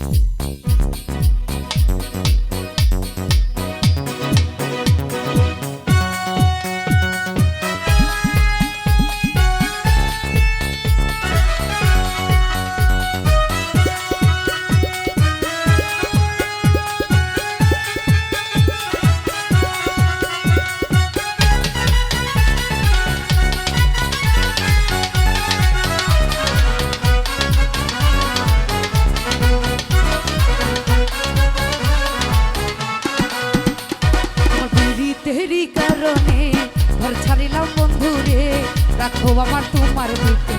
you রাখো আমার তোমার পিঠে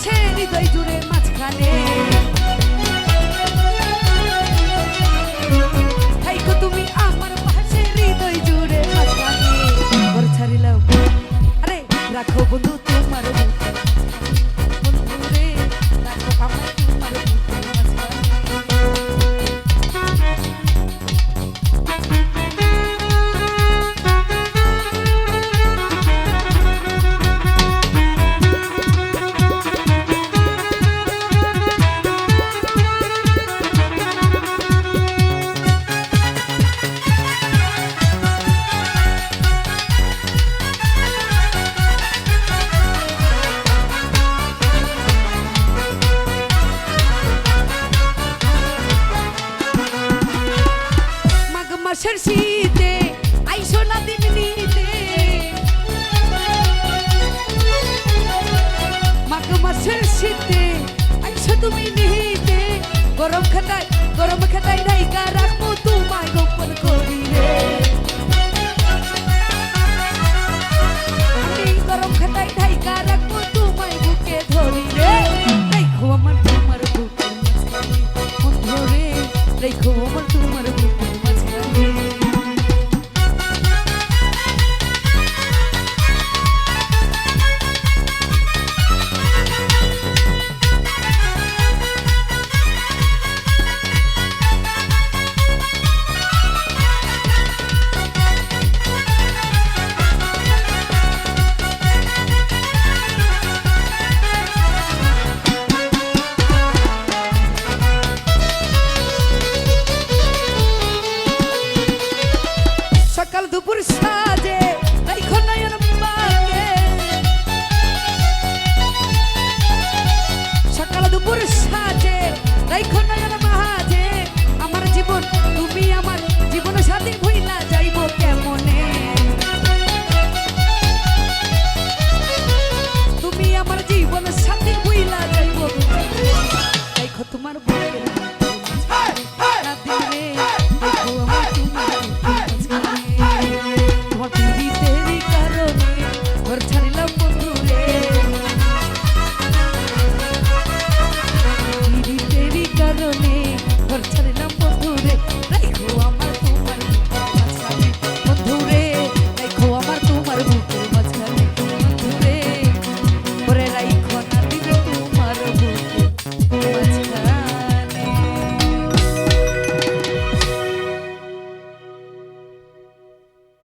আসে হৃদয় জুড়ে মাঝখানে। বছর শীতে, আইসো না দিন নিতে মাঘ মাসের শীতে, আইসো তুমি নিতে। গরম খেতাই গরম খেতাই রাইকা রাখব তোমায় গোপন করি রে গরম খেতাই ঢাইকা রাখব তোমায় বুকে ধরি রে রাইখো আমার তোমার বুকে ধরে রাইখো আমার তোমার বুকে escaldo por estar.